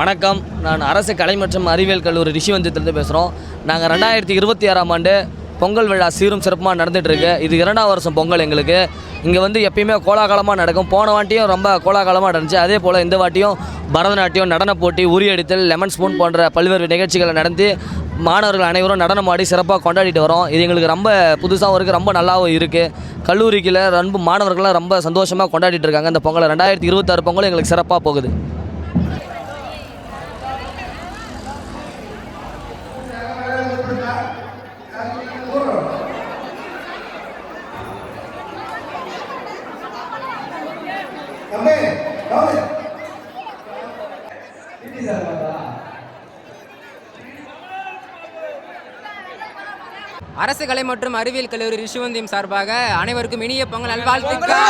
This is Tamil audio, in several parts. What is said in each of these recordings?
வணக்கம். நான் அரசு கலை மற்றும் அறிவியல் கல்லூரி ரிஷிவந்தத்திலிருந்து பேசுகிறோம் நாங்கள் ரெண்டாயிரத்தி இருபத்தி ஆறாம் ஆண்டு பொங்கல் விழா சீரும் சிறப்புமாக நடந்துகிட்ருக்கு இது இரண்டாம் வருஷம் பொங்கல் எங்களுக்கு. இங்கே வந்து எப்பயுமே கோலாகலமாக நடக்கும். போன வாட்டியும் ரொம்ப கோலாகலமாக நடந்துச்சு. அதே போல் இந்த வாட்டியும் பரதநாட்டியம் நடன போட்டி உரியடித்தல் லெமன் ஸ்பூன் போன்ற பல்வேறு நிகழ்ச்சிகளை நடந்து மாணவர்கள் அனைவரும் நடனமாடி சிறப்பாக கொண்டாடிட்டு வரோம். இது எங்களுக்கு ரொம்ப புதுசாகவும் இருக்குது ரொம்ப நல்லாவும் இருக்குது கல்லூரிக்கில் ரொம்ப மாணவர்கள்லாம் ரொம்ப சந்தோஷமாக கொண்டாடிட்டு இருக்காங்க. இந்த பொங்கல் ரெண்டாயிரத்தி இருபத்தாறு பொங்கல் எங்களுக்கு சிறப்பாக போகுது. அரசு கலை மற்றும் அறிவியல் கல்லூரி ரிஷிவந்தியம் சார்பாக அனைவருக்கும் இனிய பொங்கல் நல்வாழ்த்துக்கள்.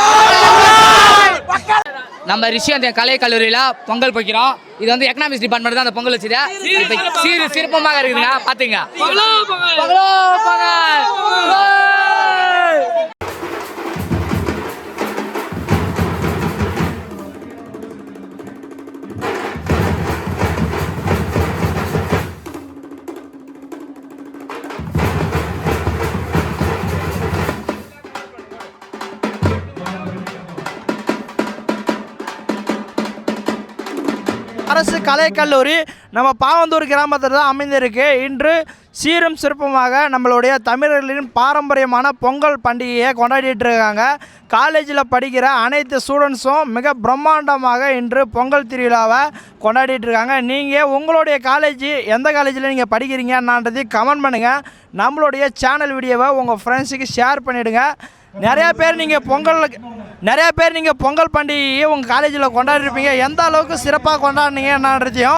நம்ம ரிஷி அந்த கலை கல்லூரியில் பொங்கல் வைக்கிறோம் இது வந்து எக்கனாமிக்ஸ் டிபார்ட்மெண்ட் தான் அந்த பொங்கல் வச்சுது இப்போ சீரு சிறப்பமாக இருக்குதுங்க பார்த்துங்க பொங்கலோ பொங்கல். அரசு கலைக்கல்லூரி நம்ம பாவந்தூர் கிராமத்தில் தான் அமைந்திருக்கு. இன்று சீரும் சிறப்புமாக நம்மளுடைய தமிழர்களின் பாரம்பரியமான பொங்கல் பண்டிகையை கொண்டாடிட்டு இருக்காங்க. காலேஜில் படிக்கிற அனைத்து ஸ்டூடெண்ட்ஸும் மிக பிரம்மாண்டமாக இன்று பொங்கல் திருவிழாவை கொண்டாடிட்டு இருக்காங்க. நீங்கள் உங்களுடைய காலேஜ் எந்த காலேஜில் நீங்கள் படிக்கிறீங்கன்னான்றதையும் கமெண்ட் பண்ணுங்கள் நம்மளுடைய சேனல் வீடியோவை உங்கள் ஃப்ரெண்ட்ஸுக்கு ஷேர் பண்ணிவிடுங்க நிறையா பேர் நீங்கள் பொங்கல் நிறையா பேர் நீங்கள் பொங்கல் பண்டிகையை உங்கள் காலேஜில் கொண்டாடிருப்பீங்க. எந்த அளவுக்கு சிறப்பாக கொண்டாடினீங்க என்னன்றதையும்